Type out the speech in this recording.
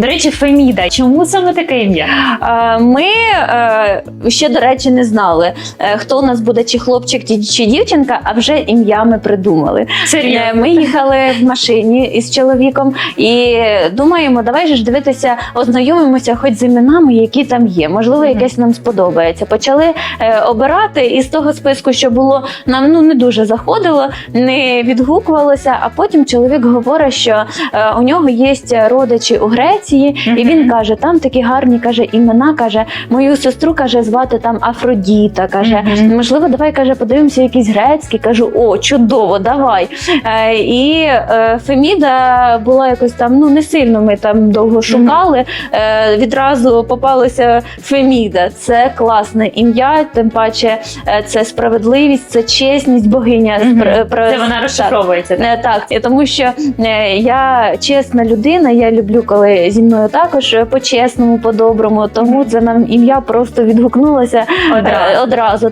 До речі, Феміда. Чому саме таке ім'я? Е, Ми е, ще, до речі, не знали, е, хто у нас буде, чи хлопчик, чи- чи дівчинка, а вже ім'я ми придумали. Серйозно? Ми їхали в машині із чоловіком і думаємо, давай же ж дивитися, ознайомимося хоч з іменами, які там є. Можливо, якесь нам сподобається. Почали обирати, і з того списку, що було, нам ну не дуже заходило, не відгукувалося. А потім чоловік говорить, що у нього є родичі у Греції, і він каже: там такі гарні каже імена. каже, мою сестру каже, звати там Афродіта. каже, Мгм. можливо, давай каже, подивимося якісь грецькі. Кажу, о, чудово, давай. Е, і е, Феміда була якось там, ну не сильно ми там довго шукали. Е, відразу попалося Феміда. Це класне ім'я, тим паче е, це справедливість, це чесність, богиня. Спр- про- Це вона розшифровується. так? Е, Так, тому що е, я чесна людина, я люблю, коли зі мною також е, по-чесному, по-доброму. Тому це нам ім'я просто відгукнулося е, Одразу. одразу.